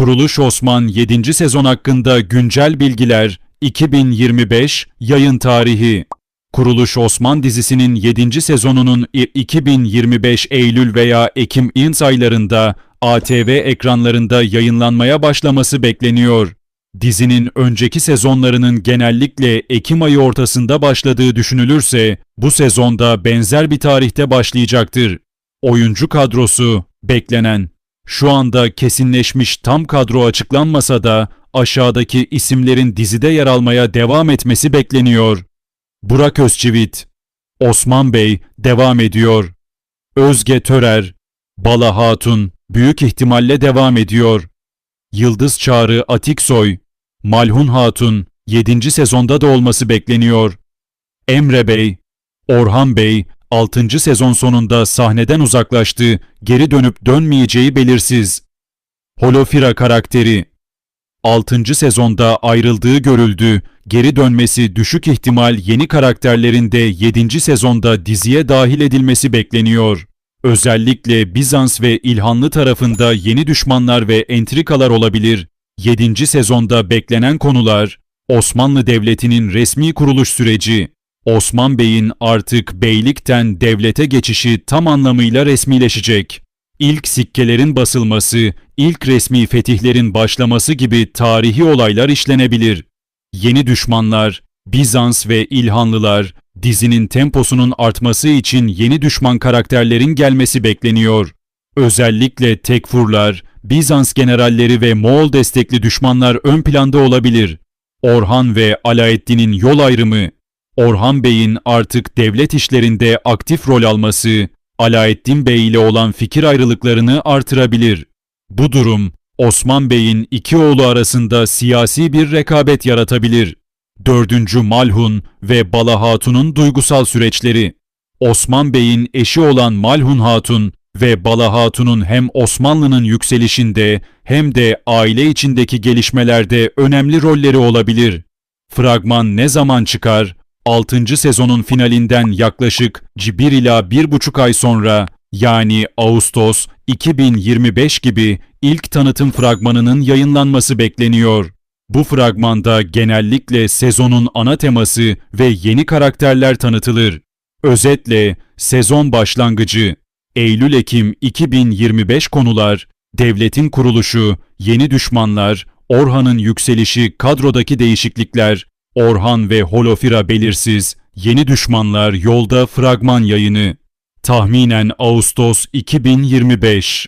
Kuruluş Osman 7. sezon hakkında güncel bilgiler 2025 yayın tarihi. Kuruluş Osman dizisinin 7. sezonunun i- 2025 Eylül veya Ekim ins aylarında ATV ekranlarında yayınlanmaya başlaması bekleniyor. Dizinin önceki sezonlarının genellikle Ekim ayı ortasında başladığı düşünülürse bu sezonda benzer bir tarihte başlayacaktır. Oyuncu kadrosu beklenen şu anda kesinleşmiş tam kadro açıklanmasa da aşağıdaki isimlerin dizide yer almaya devam etmesi bekleniyor. Burak Özçivit, Osman Bey devam ediyor. Özge Törer, Bala Hatun büyük ihtimalle devam ediyor. Yıldız Çağrı Atiksoy, Malhun Hatun 7. sezonda da olması bekleniyor. Emre Bey, Orhan Bey 6. sezon sonunda sahneden uzaklaştı, geri dönüp dönmeyeceği belirsiz. Holofira karakteri 6. sezonda ayrıldığı görüldü, geri dönmesi düşük ihtimal yeni karakterlerin de 7. sezonda diziye dahil edilmesi bekleniyor. Özellikle Bizans ve İlhanlı tarafında yeni düşmanlar ve entrikalar olabilir. 7. sezonda beklenen konular, Osmanlı Devleti'nin resmi kuruluş süreci, Osman Bey'in artık beylikten devlete geçişi tam anlamıyla resmileşecek. İlk sikkelerin basılması, ilk resmi fetihlerin başlaması gibi tarihi olaylar işlenebilir. Yeni düşmanlar, Bizans ve İlhanlılar, dizinin temposunun artması için yeni düşman karakterlerin gelmesi bekleniyor. Özellikle Tekfurlar, Bizans generalleri ve Moğol destekli düşmanlar ön planda olabilir. Orhan ve Alaeddin'in yol ayrımı, Orhan Bey'in artık devlet işlerinde aktif rol alması, Alaeddin Bey ile olan fikir ayrılıklarını artırabilir. Bu durum, Osman Bey'in iki oğlu arasında siyasi bir rekabet yaratabilir. Dördüncü Malhun ve Bala Hatun'un duygusal süreçleri. Osman Bey'in eşi olan Malhun Hatun ve Bala Hatun'un hem Osmanlı'nın yükselişinde hem de aile içindeki gelişmelerde önemli rolleri olabilir. Fragman ne zaman çıkar? 6. sezonun finalinden yaklaşık 1 ila 1,5 ay sonra yani Ağustos 2025 gibi ilk tanıtım fragmanının yayınlanması bekleniyor. Bu fragmanda genellikle sezonun ana teması ve yeni karakterler tanıtılır. Özetle sezon başlangıcı Eylül-Ekim 2025 konular, devletin kuruluşu, yeni düşmanlar, Orhan'ın yükselişi, kadrodaki değişiklikler, Orhan ve Holofira belirsiz, yeni düşmanlar yolda fragman yayını. Tahminen Ağustos 2025